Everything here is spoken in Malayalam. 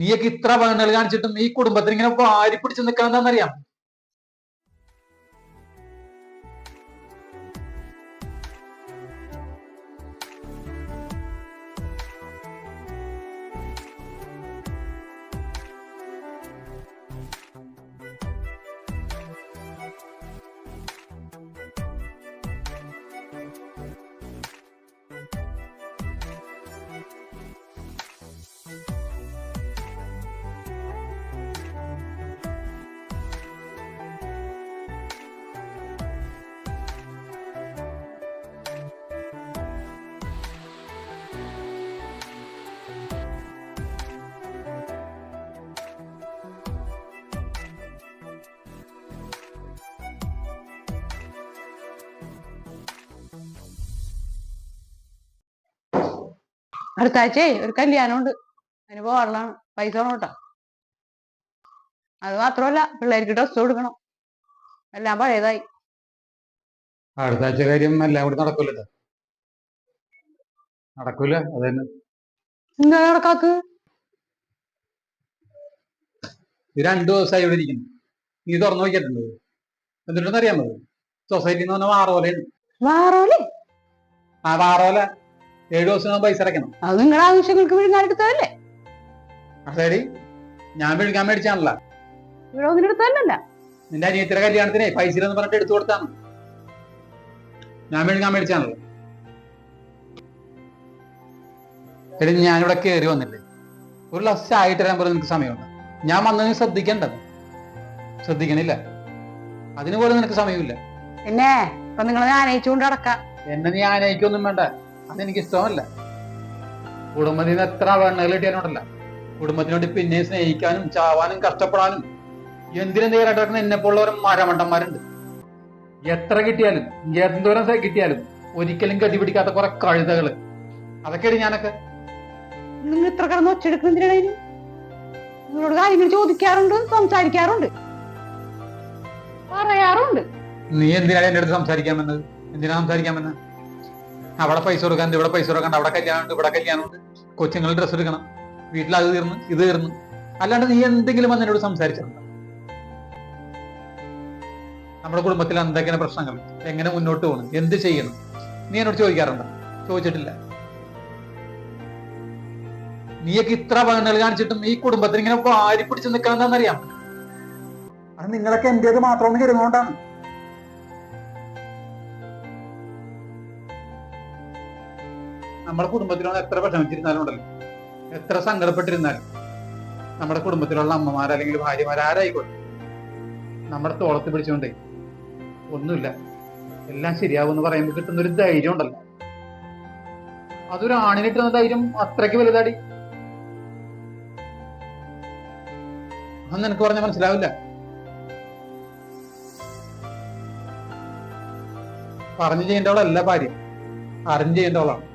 നീയൊക്കെ ഇത്ര പകണ്ണുകൾ കാണിച്ചിട്ടും ഈ കുടുംബത്തിന് ഇങ്ങനെ വാരി പിടിച്ച് നിൽക്കാൻ എന്താണെന്നറിയാം അടുത്ത ഒരു ഒരു കല്യാണമുണ്ട്. അതിന് പോകാനുള്ളതാണ് പൈസ വേണം കേട്ടോ. അത് മാത്രമല്ല പിള്ളേർക്ക് ഡ്രസ്സ് കൊടുക്കണം. എല്ലാം പഴയതായി. അടുത്ത ആഴ്ച കാര്യം എല്ലാം കൂടി നടക്കൂലോ നടക്കൂല അത് തന്നെ. എന്താ നടക്കാത്തത് ഇത് രണ്ടു ദിവസമായി ഇവിടെ ഇരിക്കുന്നു. നീ തുറന്നു നോക്കിയിട്ടുണ്ട്? എന്നിട്ടെന്ന് അറിയാൻ മതി സൊസൈറ്റി എന്ന് പറഞ്ഞാൽ വാറോലയാണ്. വാറോല? ആ വാറോല. ഏഴു ദിവസം പൈസ അടയ്ക്കണം. അത് നിങ്ങളുടെ ആവശ്യങ്ങൾക്ക് വിഴുങ്ങാനെടുത്തതല്ലേ അതായത് ഞാൻ വിഴുങ്ങാൻ മേടിച്ചാണല്ല. ഇവിടെ നിന്റെ അനിയത്തിയുടെ കല്യാണത്തിനെ പൈസ എന്ന് പറഞ്ഞിട്ട് എടുത്തു കൊടുത്താണ്. ഞാൻ വിഴുങ്ങാൻ മേടിച്ചാണല്ലോ. എടി ഞാനിവിടെ കയറി വന്നില്ലേ? ഒരു ഗ്ലാസ് ചായ തരാൻ പറഞ്ഞ നിനക്ക് സമയമുണ്ട്. ഞാൻ വന്നതിന് ശ്രദ്ധിക്കണ്ടത് ശ്രദ്ധിക്കണില്ല. അതിന് പോലും നിനക്ക് സമയമില്ല. പിന്നെ ഇപ്പൊ നിങ്ങൾ ആനയിച്ചുകൊണ്ട് അടക്കാം എന്നെ നീ ആനയിക്കൊന്നും വേണ്ട. അതെനിക്ക് ഇഷ്ടമല്ല കുടുംബത്തിൽ നിന്ന് എത്ര വെണ്ണകൾ കിട്ടിയാനോടല്ല കുടുംബത്തിനോട് പിന്നെ സ്നേഹിക്കാനും ചാവാനും കഷ്ടപ്പെടാനും എന്തിനും നേരിട്ട് എന്നെ പോലുള്ളവരും മരമണ്ടന്മാരുണ്ട്. എത്ര കിട്ടിയാലും എന്തോരം കിട്ടിയാലും ഒരിക്കലും ഗതി പിടിക്കാത്ത കുറെ കഴുതകൾ അതൊക്കെയാണ് ഞാനൊക്കെ. നിങ്ങൾ ഇത്ര കടന്ന് ഒച്ചെടുക്കുന്നതിനിടയിൽ നിങ്ങളോട് കാര്യങ്ങൾ ചോദിക്കാറുണ്ട് സംസാരിക്കാറുണ്ട്. പറയാറുണ്ട്. നീ എന്തിനാണ് എന്റെ അടുത്ത് സംസാരിക്കാൻ വന്നത് എന്തിനാ സംസാരിക്കാൻ വന്നത് അവിടെ പൈസ കൊടുക്കാൻ ഇവിടെ പൈസ കൊടുക്കണ്ട അവിടെ കല്യാണം കല്യാണമുണ്ട് ഇവിടെ കല്യാണമുണ്ട്. കൊച്ചുങ്ങൾ ഡ്രസ്സ് എടുക്കണം. വീട്ടിൽ അത് തീർന്ന് ഇത് തീർന്ന്. അല്ലാണ്ട് നീ എന്തെങ്കിലും വന്ന് എന്നോട് സംസാരിച്ചിട്ടുണ്ട്? നമ്മുടെ കുടുംബത്തിൽ എന്തൊക്കെയാണ് പ്രശ്നങ്ങൾ? എങ്ങനെ മുന്നോട്ട് പോകണം എന്ത് ചെയ്യണം? നീ എന്നോട് ചോദിക്കാറുണ്ടോ? ചോദിച്ചിട്ടില്ല. നീയൊക്കെ ഇത്ര പകണ്ണുകൾ കാണിച്ചിട്ടും ഈ കുടുംബത്തിന് ഇങ്ങനെ വാരി പിടിച്ച് നിൽക്കാൻ എന്താണെന്നറിയാം അത് നിങ്ങളൊക്കെ എന്റേത് മാത്രമെന്ന് കരുതുന്നോണ്ടാണ്. നമ്മുടെ കുടുംബത്തിലോ എത്ര വിഷമിച്ചിരുന്നാലും ഉണ്ടല്ലോ. എത്ര സങ്കടപ്പെട്ടിരുന്നാലും നമ്മുടെ കുടുംബത്തിലുള്ള അമ്മമാർ അല്ലെങ്കിൽ ഭാര്യമാർ ആരായിക്കോട്ടെ. നമ്മുടെ തോളത്ത് പിടിച്ചുകൊണ്ടേ ഒന്നുമില്ല. എല്ലാം ശരിയാവും എന്ന് പറയുമ്പോൾ കിട്ടുന്ന ഒരു ധൈര്യം ഉണ്ടല്ലോ. അതൊരു ആണിന് കിട്ടുന്ന ധൈര്യം അത്രയ്ക്ക് വലുതാടി. അന്ന് എനിക്ക് പറഞ്ഞാൽ മനസ്സിലാവില്ല. പറഞ്ഞു ചെയ്യേണ്ടവളല്ല ഭാര്യ. അറിഞ്ഞു ചെയ്യേണ്ടവളാണ്.